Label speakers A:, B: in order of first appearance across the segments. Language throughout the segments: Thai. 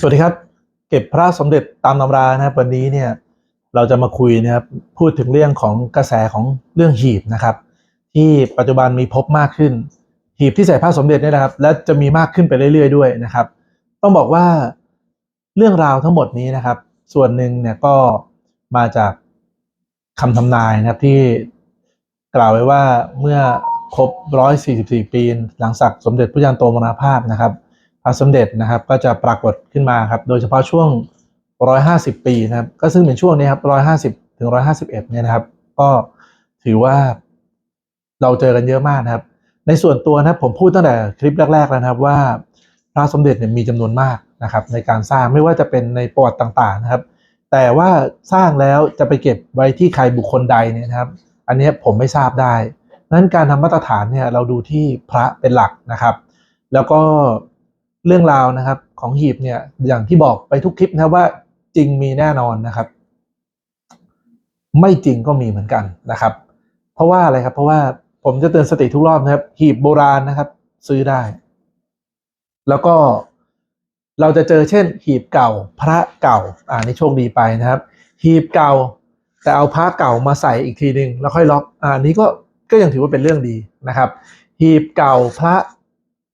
A: สวัสดีครับ เก็บพระสมเด็จตามตำรานะครับวันนี้เนี่ยเราจะมาคุยนะครับพูดถึงเรื่องของกระแสของเรื่องหีบนะครับ ที่ปัจจุบันมีพบมากขึ้น หีบที่ใส่พระสมเด็จเนี่ยนะครับ และจะมีมากขึ้นไปเรื่อยๆด้วยนะครับ ต้องบอกว่าเรื่องราวทั้งหมดนี้นะครับ ส่วนหนึ่งเนี่ยก็มาจากคำทำนายนะครับที่กล่าวไว้ว่าเมื่อครบ 144 ปี หลังจากสมเด็จพระยานโตมรณภาพนะครับ พระสมเด็จนะครับก็จะปรากฏขึ้นมาครับโดยเฉพาะช่วง 150 ปีนะครับก็ซึ่งเป็นช่วงนี้ครับ 150 ถึง 151 เนี่ยนะครับ ก็ถือว่าเราเจอกันเยอะมากนะครับ ในส่วนตัวนะผมพูดตั้งแต่คลิปแรก ๆ แล้วนะครับว่าพระสมเด็จเนี่ยมีจำนวนมากนะครับ ในการสร้างไม่ว่าจะเป็นในประวัติต่างๆนะครับ แต่ว่าสร้างแล้วจะไปเก็บไว้ที่ใครบุคคลใดเนี่ยนะครับ อันนี้ผมไม่ทราบได้นั้นการทำมาตรฐานเนี่ยเราดูที่พระเป็นหลักนะครับ แล้วก็ เรื่องราวนะครับของหีบเนี่ยอย่างที่บอกไปทุกคลิปนะว่าจริงมีแน่นอนนะครับ ไม่จริงก็มีเหมือนกันนะครับ เพราะว่าอะไรครับ เพราะว่าผมจะเตือนสติทุกรอบนะครับ หีบโบราณนะครับ ซื้อได้ แล้วก็เราจะเจอเช่น หีบเก่า พระเก่า อ่านี่โชคดีไปนะครับ หีบเก่า แต่เอาพระเก่ามาใส่อีกทีหนึ่งแล้วค่อยล็อกอ่านี้ก็ก็ยังถือว่าเป็นเรื่องดีนะครับ หีบเก่าพระ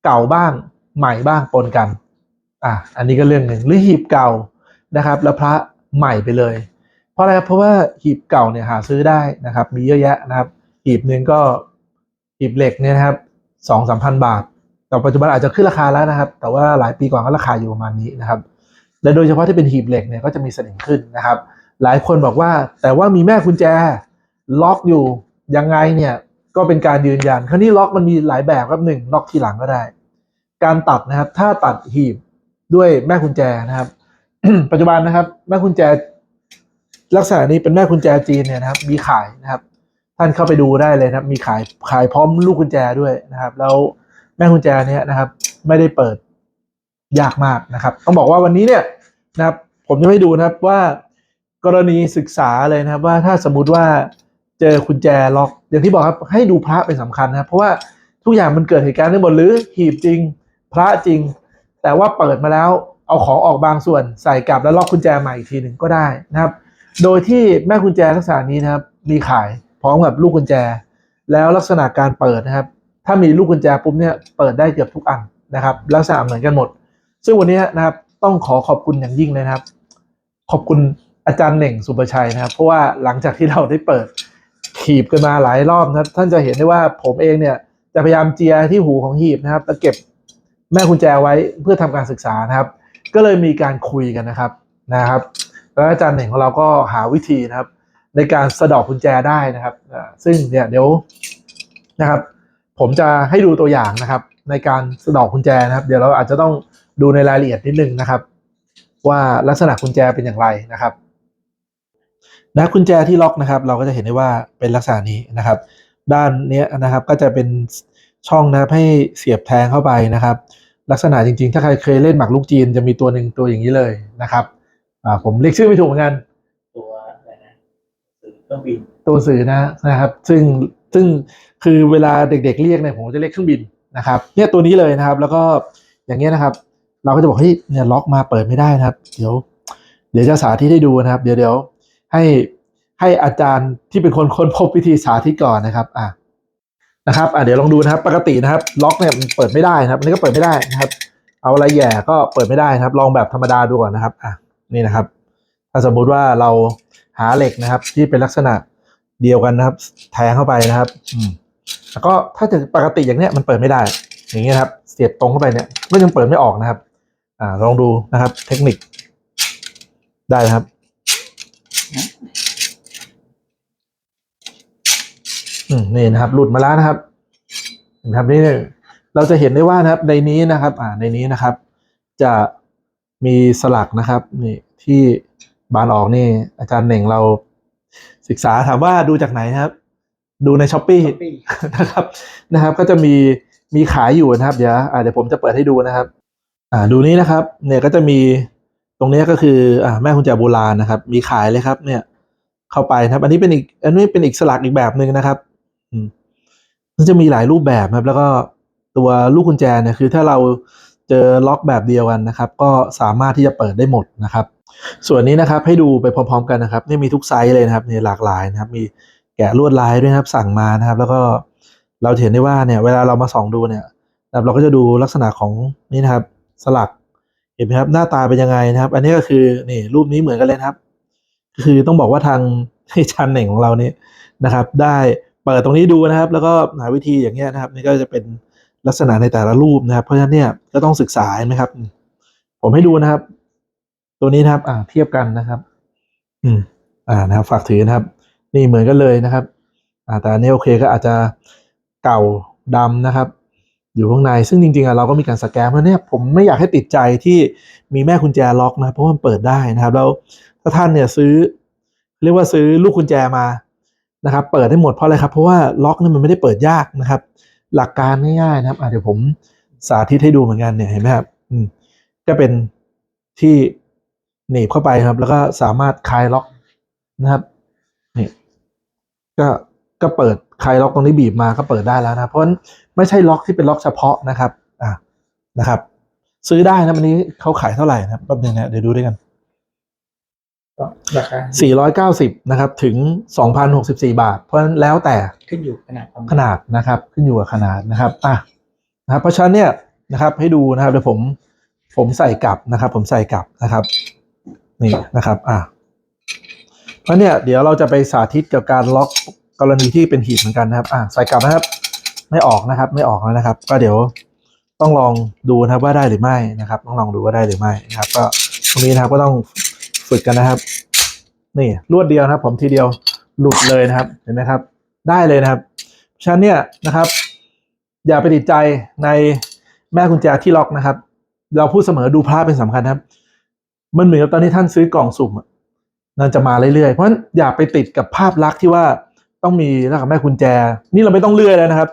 A: เก่าบ้าง ใหม่บ้างปนกัน อะอันนี้ก็เรื่องหนึ่งหรือหีบเก่านะครับ แล้วพระใหม่ไปเลย เพราะอะไรครับเพราะว่าหีบเก่าเนี่ยหาซื้อได้นะครับ มีเยอะแยะนะครับ หีบหนึ่งก็หีบเหล็กเนี่ยนะครับสองสามพันบาท แต่ปัจจุบันอาจจะขึ้นราคาแล้วนะครับ แต่ว่าหลายปีก่อนก็ราคาอยู่ประมาณนี้นะครับและโดยเฉพาะที่เป็นหีบเหล็กเนี่ยก็จะมีสนิมขึ้นนะครับ หลายคนบอกว่าแต่ว่ามีแม่กุญแจล็อกอยู่ยังไงเนี่ยก็เป็นการยืนยัน คราวนี้ล็อกมันมีหลายแบบครับหนึ่งล็อกทีหลังก็ได้ การตัดนะครับ ถ้าตัดหีบด้วยแม่กุญแจนะครับ ปัจจุบันนะครับ แม่กุญแจ ลักษณะนี้เป็นแม่กุญแจจีนเนี่ยนะครับ มีขายนะครับ ท่านเข้าไปดูได้เลยนะครับ มีขายขายพร้อมลูกกุญแจด้วยนะครับ แล้วแม่กุญแจเนี้ยนะครับ ไม่ได้เปิดยากมากนะครับ ต้องบอกว่าวันนี้เนี่ยนะครับ ผมจะให้ดูนะครับว่ากรณีศึกษาเลยนะครับว่าถ้าสมมุติว่าเจอกุญแจล็อก อย่างที่บอกครับให้ดูพระเป็นสำคัญนะครับ เพราะว่าทุกอย่างมันเกิดเหตุการณ์ได้หมดหรือหีบจริง พระจริง แต่ว่าเปิดมาแล้วเอาของออกบางส่วนใส่กลับแล้วล็อกกุญแจใหม่อีกทีหนึ่งก็ได้นะครับ โดยที่แม่กุญแจลักษณะนี้นะครับ มีขายพร้อมกับลูกกุญแจ แล้วลักษณะการเปิดนะครับ ถ้ามีลูกกุญแจปุ๊บเนี่ยเปิดได้เกือบทุกอันนะครับ ลักษณะเหมือนกันหมด ซึ่งวันนี้นะครับต้องขอขอบคุณอย่างยิ่งเลยนะครับ ขอบคุณอาจารย์เหน่งสุประชัยนะครับ เพราะว่าหลังจากที่เราได้เปิดหีบกันมาหลายรอบนะครับ ท่านจะเห็นได้ว่าผมเองเนี่ยจะพยายามเจียที่หูของหีบนะครับแล้วเก็บ แม่กุญแจไว้เพื่อทำการศึกษานะครับ ก็เลยมีการคุยกันนะครับนะครับ แล้วอาจารย์เหน่งของเราก็หาวิธีนะครับ ในการสะดอกกุญแจได้นะครับซึ่งเนี่ยเดี๋ยวนะครับ ผมจะให้ดูตัวอย่างนะครับ ในการสะดอกกุญแจนะครับ เดี๋ยวเราอาจจะต้องดูในรายละเอียดนิดนึงนะครับ ว่าลักษณะกุญแจเป็นอย่างไรนะครับนะกุญแจที่ล็อกนะครับ เราก็จะเห็นได้ว่าเป็นลักษณะนี้นะครับ ด้านเนี้ยนะครับก็จะเป็นช่องนะให้เสียบแทงเข้าไปนะครับ ลักษณะจริงๆ ถ้าใครเคยเล่นหมากลูกจีนจะมีตัวหนึ่งตัวอย่างนี้เลยนะครับอ่าผมเรียกชื่อไม่ถูกเหมือนกัน
B: ตัวอะไรนะสื่อเครื่องบิน
A: ตัวสื่อนะนะครับ ซึ่งซึ่งคือเวลาเด็กๆเรียกเนี่ยผมจะเรียกเครื่องบินนะครับ เนี่ยตัวนี้เลยนะครับ แล้วก็อย่างเงี้ยนะครับ เราก็จะบอกเฮ้ยเนี่ยล็อกมาเปิดไม่ได้นะครับ เดี๋ยว เดี๋ยวจะสาธิตให้ดูนะครับ เดี๋ยวเดี๋ยวให้ให้อาจารย์ที่เป็นคนค้นพบวิธีสาธิตก่อนนะครับ อะ นะครับอะเดี๋ยวลองดูนะครับ ปกตินะครับ ล็อกเนี่ยมันเปิดไม่ได้นะครับอันนี้ก็เปิดไม่ได้นะครับ เอาอะไรแย่ก็เปิดไม่ได้นะครับ ลองแบบธรรมดาดูก่อนนะครับอะนี่นะครับ ถ้าสมมุติว่าเราหาเหล็กนะครับ ที่เป็นลักษณะเดียวกันนะครับ แทงเข้าไปนะครับ อืมแล้วก็ถ้าจะปกติอย่างเนี้ยมันเปิดไม่ได้ อย่างเงี้ยครับ เสียบตรงเข้าไปเนี่ยก็ยังเปิดไม่ออกนะครับ อ่าลองดูนะครับ เทคนิคได้นะครับ อืม นี่นะครับ หลุดมาแล้วนะครับนะครับนี่เราจะเห็นได้ว่านะครับในนี้นะครับ อ่าในนี้นะครับ จะมีสลักนะครับนี่ที่บานออกนี่ อาจารย์เหน่งเราศึกษาถามว่าดูจากไหนนะครับ ดูในช้อปปี้
B: Shopee
A: นะครับนะครับ ก็จะมีมีขายอยู่นะครับ เดี๋ยวอ่าเดี๋ยวผมจะเปิดให้ดูนะครับ อ่าดูนี้นะครับ เนี่ยก็จะมีตรงเนี้ยก็คืออ่าแม่คุณแจโบราณนะครับ มีขายเลยครับ เนี่ย เข้าไปนะครับ อันนี้เป็นอีก อันนี้เป็นอีกสลักอีกแบบหนึ่งนะครับอื มันจะมีหลายรูปแบบครับ แล้วก็ตัวลูกกุญแจเนี่ยคือถ้าเราเจอล็อกแบบเดียวกันนะครับ ก็สามารถที่จะเปิดได้หมดนะครับ ส่วนนี้นะครับให้ดูไปพร้อมๆกันนะครับนี่มีทุกไซส์เลยนะครับนี่หลากหลายนะครับ มีแกะลวดลายด้วยครับ สั่งมานะครับ แล้วก็เราเห็นได้ว่าเนี่ยเวลาเรามาส่องดูเนี่ยนะครับเราก็จะดูลักษณะของนี่นะครับสลักเห็นไหมครับหน้าตาเป็นยังไงนะครับ อันนี้ก็คือนี่รูปนี้เหมือนกันเลยครับ คือต้องบอกว่าทางชันเหน่งของเรานี่นะครับ ได้ เปิดตรงนี้ดูนะครับ แล้วก็หาวิธีอย่างเงี้ยนะครับ นี่ก็จะเป็นลักษณะในแต่ละรูปนะครับ เพราะฉะนั้นเนี่ยก็ต้องศึกษาไหมครับ ผมให้ดูนะครับ ตัวนี้นะครับ อ่าเทียบกันนะครับ อืม อ่านะครับ ฝากถือนะครับ นี่เหมือนกันเลยนะครับ อ่าแต่อันนี้โอเคก็อาจจะเก่าดำนะครับ อยู่ข้างในซึ่งจริงๆอะเราก็มีการสแกนเพราะเนี่ยผมไม่อยากให้ติดใจที่มีแม่กุญแจล็อกนะเพราะมันเปิดได้นะครับ แล้วถ้าท่านเนี่ยซื้อ เรียกว่าซื้อลูกกุญแจมา นะครับเปิดได้หมดเพราะอะไรครับเพราะว่าล็อกนี่มันไม่ได้เปิดยากนะครับ หลักการง่ายๆนะครับอะเดี๋ยวผมสาธิตให้ดูเหมือนกันเนี่ยเห็นไหมครับอืมก็เป็นที่หนีบเข้าไปครับ แล้วก็สามารถคลายล็อกนะครับนี่ก็ก็เปิดคลายล็อกตรงนี้บีบมาก็เปิดได้แล้วนะ เพราะฉะนั้นไม่ใช่ล็อกที่เป็นล็อกเฉพาะนะครับอ่านะครับ ซื้อได้นะวันนี้เขาขายเท่าไหร่นะครับแป๊บนึงนะเดี๋ยวดูด้วยกัน
B: ราคา
A: 490นะครับถึง 2,064 บาท เพราะฉะนั้นแล้วแต่
B: ขึ้นอยู่ขนาดความ
A: ขนาดนะครับ ขึ้นอยู่กับขนาดนะครับอะนะครับเพราะฉะนั้นเนี่ยนะครับให้ดูนะครับเดี๋ยวผมผมใส่กลับนะครับ ผมใส่กลับนะครับ นี่นะครับอะเพราะเนี่ยเดี๋ยวเราจะไปสาธิตกับการล็อกกรณีที่เป็นหีบเหมือนกันนะครับอะใส่กลับนะครับ ไม่ออกนะครับ ไม่ออกแล้วนะครับ ก็เดี๋ยวต้องลองดูนะครับว่าได้หรือไม่นะครับ ต้องลองดูว่าได้หรือไม่นะครับ ก็ตรงนี้นะครับก็ต้อง ฝึกกันนะครับ นี่รวดเดียวนะครับ ผมทีเดียวหลุดเลยนะครับ เห็นไหมครับ ได้เลยนะครับฉะนั้นเนี่ยนะครับ อย่าไปติดใจในแม่กุญแจที่ล็อกนะครับ เราพูดเสมอดูพระเป็นสำคัญครับ มันเหมือนกับตอนที่ท่านซื้อกล่องสุ่มนั่นจะมาเรื่อยๆเพราะฉะนั้นอย่าไปติดกับภาพลักษณ์ที่ว่าต้องมีแล้วกับแม่กุญแจ นี่เราไม่ต้องเลื่อยแล้วนะครับ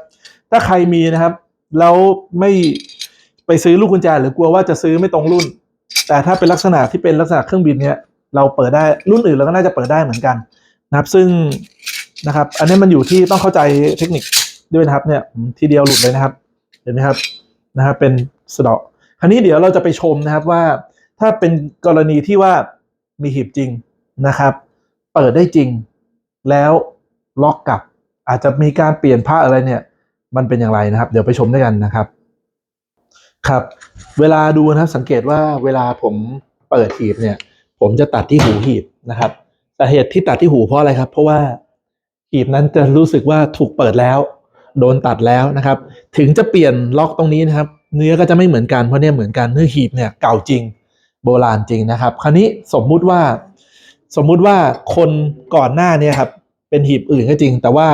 A: ถ้าใครมีนะครับแล้วไม่ไปซื้อลูกกุญแจหรือกลัวว่าจะซื้อไม่ตรงรุ่น แต่ถ้าเป็นลักษณะที่เป็นลักษณะเครื่องบินเนี่ย เราเปิดได้รุ่นอื่นเราก็น่าจะเปิดได้เหมือนกันนะครับ ซึ่งนะครับ อันนี้มันอยู่ที่ต้องเข้าใจเทคนิคด้วยนะครับเนี่ยทีเดียวหลุดเลยนะครับ เห็นไหมครับนะครับ เป็นสะเดาะคราวนี้เดี๋ยวเราจะไปชมนะครับว่าถ้าเป็นกรณีที่ว่ามีหีบจริงนะครับ เปิดได้จริง แล้วล็อกกลับ อาจจะมีการเปลี่ยนผ้าอะไรเนี่ย มันเป็นอย่างไรนะครับ เดี๋ยวไปชมด้วยกันนะครับ ครับ เวลาดูนะครับสังเกตว่าเวลาผมเปิดหีบเนี่ย ผมจะตัดที่หูหีบนะครับสาเหตุที่ตัดที่หูเพราะอะไรครับ เพราะว่าหีบนั้นจะรู้สึกว่าถูกเปิดแล้ว โดนตัดแล้วนะครับ ถึงจะเปลี่ยนล็อกตรงนี้นะครับ เนื้อก็จะไม่เหมือนกันเพราะเนี่ยเหมือนกันเนื้อหีบเนี่ยเก่าจริงโบราณจริงนะครับ คราวนี้สมมุติว่า สมมุติว่าคนก่อนหน้าเนี่ยครับเป็นหีบอื่นก็จริง แต่ว่า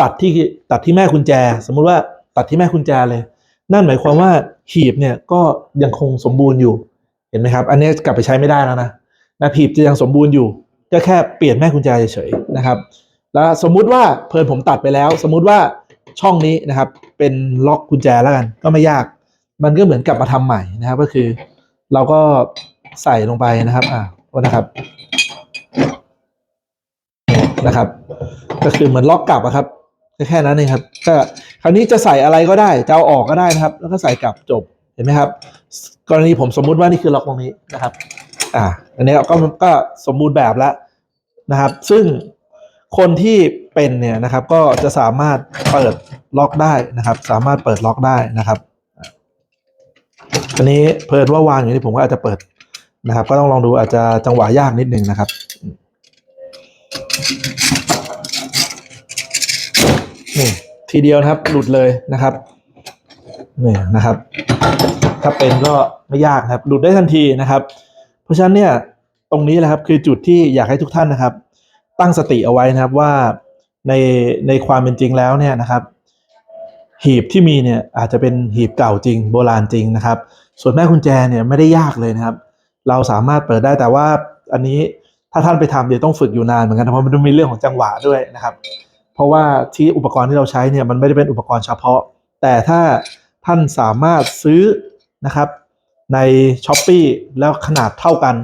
A: ตัดที่ตัดที่แม่กุญแจ สมมุติว่าตัดที่แม่กุญแจเลย นั่นหมายความว่าหีบเนี่ยก็ยังคงสมบูรณ์อยู่เห็นไหมครับ อันนี้กลับไปใช้ไม่ได้แล้วนะ นะหีบจะยังสมบูรณ์อยู่ ก็แค่เปลี่ยนแม่กุญแจเฉยๆนะครับ แล้วสมมุติว่าเพลินผมตัดไปแล้ว สมมุติว่าช่องนี้นะครับ เป็นล็อกกุญแจแล้วกัน ก็ไม่ยาก มันก็เหมือนกลับมาทำใหม่นะครับ ก็คือ เราก็ใส่ลงไปนะครับ อ่านะครับนะครับ ก็คือเหมือนล็อกกลับอะครับแค่นั้นเองครับก็คราวนี้จะใส่อะไรก็ได้จะเอาออกก็ได้นะครับ แล้วก็ใส่กลับจบเห็นไหมครับ กรณีผมสมมุติว่านี่คือล็อกตรงนี้นะครับ อ่าอันนี้ก็ก็สมบูรณ์แบบแล้วนะครับ ซึ่งคนที่เป็นเนี่ยนะครับ ก็จะสามารถเปิดล็อกได้นะครับ สามารถเปิดล็อกได้นะครับอันนี้เพลินว่าวางอยู่นี่ผมก็อาจจะเปิดนะครับ ก็ต้องลองดูอาจจะจังหวะยากนิดนึงนะครับนี่ทีเดียวนะครับหลุดเลยนะครับนี่นะครับ ถ้าเป็นก็ไม่ยากครับ หลุดได้ทันทีนะครับ เพราะฉะนั้นเนี่ยตรงนี้แหละครับคือจุดที่อยากให้ทุกท่านนะครับ ตั้งสติเอาไว้นะครับว่าในในความเป็นจริงแล้วเนี่ยนะครับ หีบที่มีเนี่ยอาจจะเป็นหีบเก่าจริง โบราณจริงนะครับ ส่วนแม่กุญแจเนี่ยไม่ได้ยากเลยนะครับ เราสามารถเปิดได้แต่ว่าอันนี้ถ้าท่านไปทำเดี๋ยวต้องฝึกอยู่นานเหมือนกันเพราะมันมีเรื่องของจังหวะด้วยนะครับ เพราะว่าที่อุปกรณ์ที่เราใช้เนี่ยมันไม่ได้เป็นอุปกรณ์เฉพาะ แต่ถ้าท่านสามารถซื้อนะครับ ในช้อปปีแล้วขนาดเท่ากัน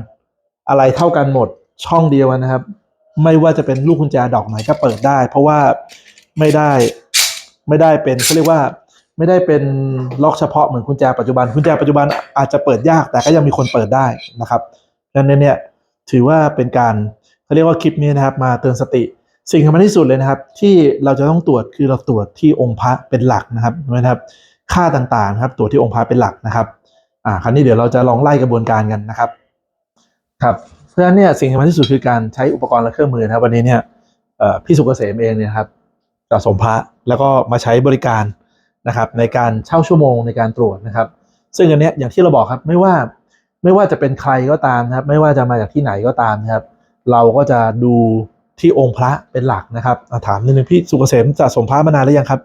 A: อะไรเท่ากันหมดช่องเดียวนะครับ ไม่ว่าจะเป็นลูกกุญแจดอกไหนก็เปิดได้ เพราะว่าไม่ได้ไม่ได้เป็นเขาเรียกว่าไม่ได้เป็นล็อกเฉพาะเหมือนกุญแจปัจจุบันกุญแจปัจจุบันอาจจะเปิดยากแต่ก็ยังมีคนเปิดได้นะครับดังนั้นเนี่ยถือว่าเป็นการเขาเรียกว่าคลิปนี้นะครับ มาเตือนสติ สิ่งสำคัญที่สุดเลยนะครับ ที่เราจะต้องตรวจคือเราตรวจที่องค์พระเป็นหลักนะครับนะครับ ค่าต่างๆนะครับตรวจที่องค์พระเป็นหลักนะครับ อ่าคราวนี้เดี๋ยวเราจะลองไล่กระบวนการกันนะครับ ครับเพราะฉะนั้นเนี่ยสิ่งสำคัญที่สุดคือการใช้อุปกรณ์และเครื่องมือนะครับวันนี้เนี่ยพี่สุกเกษมเองเนี่ยครับสะสมพระแล้วก็มาใช้บริการนะครับ ในการเช่าชั่วโมงในการตรวจนะครับ ซึ่งอันเนี้ยอย่างที่เราบอกครับไม่ว่าไม่ว่าจะเป็นใครก็ตามนะครับ ไม่ว่าจะมาจากที่ไหนก็ตามนะครับ เราก็จะดูที่องค์พระเป็นหลักนะครับถามนิดนึงพี่สุกเกษมสะสมพระมานานหรือยังครับ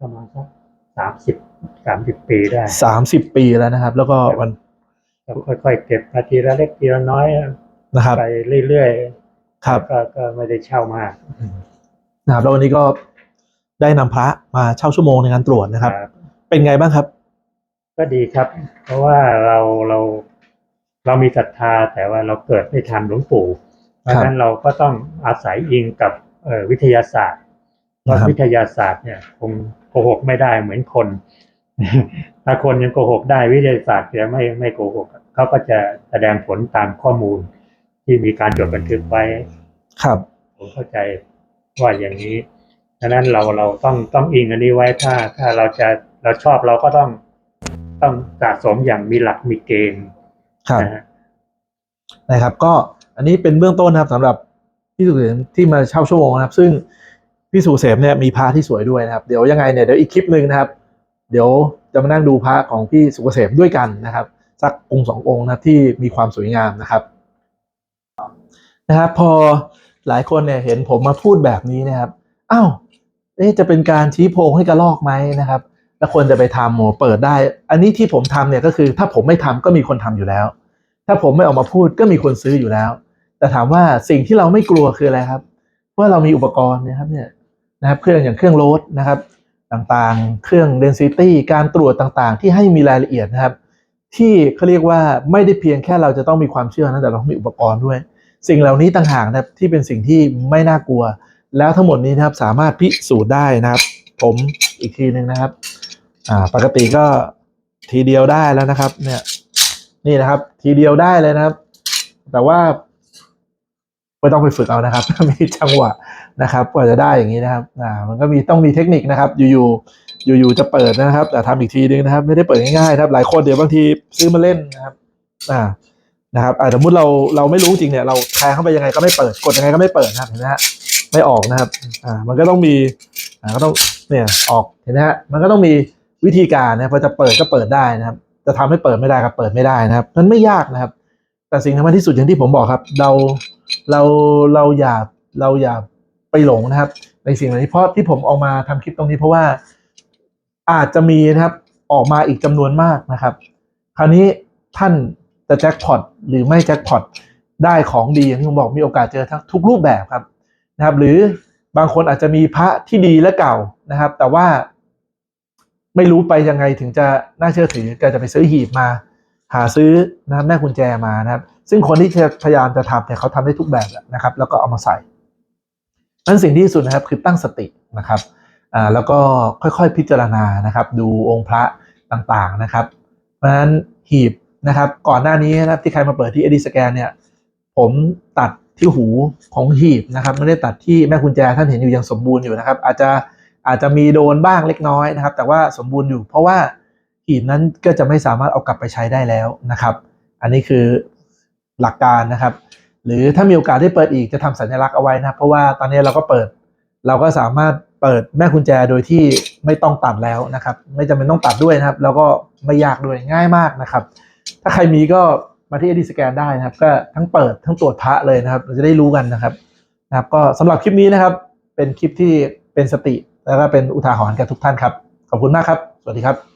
C: ประมาณสักสามสิบ สามสิบปีได้
A: สามสิบปีแล้วนะครับ แล้วก็วัน
C: ก็ค่อยๆเก็บมาทีละเล็กทีละน้อย
A: นะครับ
C: ไปเรื่อย
A: ครับ
C: ๆก็ก็ไม่ได้เช่ามาก
A: นะครับแล้ววันนี้ก็ได้นำพระมาเช่าชั่วโมงในการตรวจนะครับ เป็นไงบ้างครับ
C: ก็ดีครับ เพราะว่าเราเราเรามีศรัทธาแต่ว่าเราเกิดไม่ทันหลวงปู่เพราะฉะนั้นเราก็ต้องอาศัยอิงกับเอ่อวิทยาศาสตร์เพราะ
A: นะครับ
C: วิทยาศาสตร์เนี่ยคงโกหกไม่ได้เหมือนคน ถ้าคนยังโกหกได้วิทยาศาสตร์จะไม่ไม่โกหกเขาก็จะแสดงผลตามข้อมูลที่มีการจดบันทึกไว้
A: ครับ
C: ผมเข้าใจว่าอย่างนี้ดังนั้นเราเราต้องต้องอิงอันนี้ไว้ถ้า ถ้าเราจะเราชอบเราก็ต้องต้องสะสมอย่างมีหลักมีเกณฑ์
A: ครับ
C: นะฮะ
A: นะครับ ก็อันนี้เป็นเบื้องต้นนะครับสำหรับพี่สุเกษมที่มาเช่าชั่วโมงนะครับ ซึ่งพี่สุเกษมเนี่ยมีพระที่สวยด้วยนะครับ เดี๋ยวยังไงเนี่ยเดี๋ยวอีกคลิปหนึ่งนะครับ เดี๋ยวจะมานั่งดูพระของพี่สุเกษมด้วยกันนะครับ สักองค์สององค์นะที่มีความสวยงามนะครับนะครับ พอหลายคนเนี่ยเห็นผมมาพูดแบบนี้นะครับอ้าวเอ๊ะจะเป็นการชี้โพงให้กระลอกไหมนะครับ แล้วคนจะไปทำโหเปิดได้ อันนี้ที่ผมทำเนี่ยก็คือ ถ้าผมไม่ทำก็มีคนทำอยู่แล้ว ถ้าผมไม่ออกมาพูดก็มีคนซื้ออยู่แล้ว แต่ถามว่าสิ่งที่เราไม่กลัวคืออะไรครับว่าเรามีอุปกรณ์นะครับเนี่ยนะครับเครื่องอย่างเครื่องโรดนะครับ ต่างๆ เครื่อง density การตรวจต่างๆ ที่ให้มีรายละเอียดนะครับ ที่เขาเรียกว่าไม่ได้เพียงแค่เราจะต้องมีความเชื่อนะแต่เราต้องมีอุปกรณ์ด้วย สิ่งเหล่านี้ต่างหากนะครับที่เป็นสิ่งที่ไม่น่ากลัว แล้วทั้งหมดนี้นะครับสามารถพิสูจน์ได้นะครับ ผมอีกทีหนึ่งนะครับอ่าปกติก็ทีเดียวได้แล้วนะครับเนี่ยนี่นะครับ ทีเดียวได้เลยนะครับ แต่ว่า ไม่ต้องไปฝึกเอานะครับ มีจังหวะนะครับกว่าจะได้อย่างนี้นะครับอ่ามันก็มีต้องมีเทคนิคนะครับ อยู่ๆอยู่ๆจะเปิดนะครับ แต่ทำอีกทีนึงนะครับ ไม่ได้เปิดง่ายๆนะครับ หลายคนเดี๋ยวบางทีซื้อมาเล่นนะครับอ่านะครับอ่าสมมติเราเราไม่รู้จริงเนี่ยเราแทงเข้าไปยังไงก็ไม่เปิดกดยังไงก็ไม่เปิดนะครับเห็นไหมฮะไม่ออกนะครับอ่ามันก็ต้องมีอ่าก็ต้องเนี่ยออกเห็นไหมฮะมันก็ต้องมีวิธีการนะพอจะเปิดก็เปิดได้นะครับ จะทำให้เปิดไม่ได้ก็เปิดไม่ได้นะครับมันไม่ยากนะครับ แต่สิ่งสำคัญที่สุดอย่างที่ผมบอกครับ เรา เราเราอย่าเราอย่าไปหลงนะครับ ในสิ่งเหล่านี้เพราะที่ผมเอามาทำคลิปตรงนี้เพราะว่าอาจจะมีนะครับออกมาอีกจำนวนมากนะครับ คราวนี้ท่านจะแจ็คพอตหรือไม่แจ็คพอตได้ของดีอย่างที่ผมบอกมีโอกาสเจอทั้งทุกรูปแบบครับนะครับ หรือบางคนอาจจะมีพระที่ดีและเก่านะครับ แต่ว่าไม่รู้ไปยังไงถึงจะน่าเชื่อถือก็จะไปซื้อหีบมา หาซื้อนะครับแม่กุญแจมานะครับ ซึ่งคนที่พยายามจะทำเนี่ยเขาทำได้ทุกแบบแหละนะครับ แล้วก็เอามาใส่นั้นสิ่งที่สุดนะครับคือตั้งสตินะครับอ่าแล้วก็ค่อยๆพิจารณานะครับ ดูองค์พระต่างๆนะครับ เพราะฉะนั้นหีบนะครับ ก่อนหน้านี้นะครับที่ใครมาเปิดที่ Edit Scan เนี่ย ผมตัดที่หูของหีบนะครับ ไม่ได้ตัดที่แม่กุญแจท่านเห็นอยู่ยังสมบูรณ์อยู่นะครับ อาจจะอาจจะมีโดนบ้างเล็กน้อยนะครับ แต่ว่าสมบูรณ์อยู่ เพราะว่าหีบนั้นก็จะไม่สามารถเอากลับไปใช้ได้แล้วนะครับ อันนี้คือ หลักการนะครับ หรือถ้ามีโอกาสได้เปิดอีกจะทำสัญลักษณ์เอาไว้นะครับเพราะว่าตอนนี้เราก็เปิด เราก็สามารถเปิดแม่กุญแจโดยที่ไม่ต้องตัดแล้วนะครับ ไม่จำเป็นต้องตัดด้วยนะครับ แล้วก็ไม่ยากด้วยง่ายมากนะครับ ถ้าใครมีก็มาที่ Edit Scan ได้นะครับ ก็ทั้งเปิดทั้งตรวจพระเลยนะครับ เราจะได้รู้กันนะครับนะครับ ก็สำหรับคลิปนี้นะครับ เป็นคลิปที่เป็นสติ แล้วก็เป็นอุทาหรณ์กับทุกท่านครับ ขอบคุณมากครับ สวัสดีครับ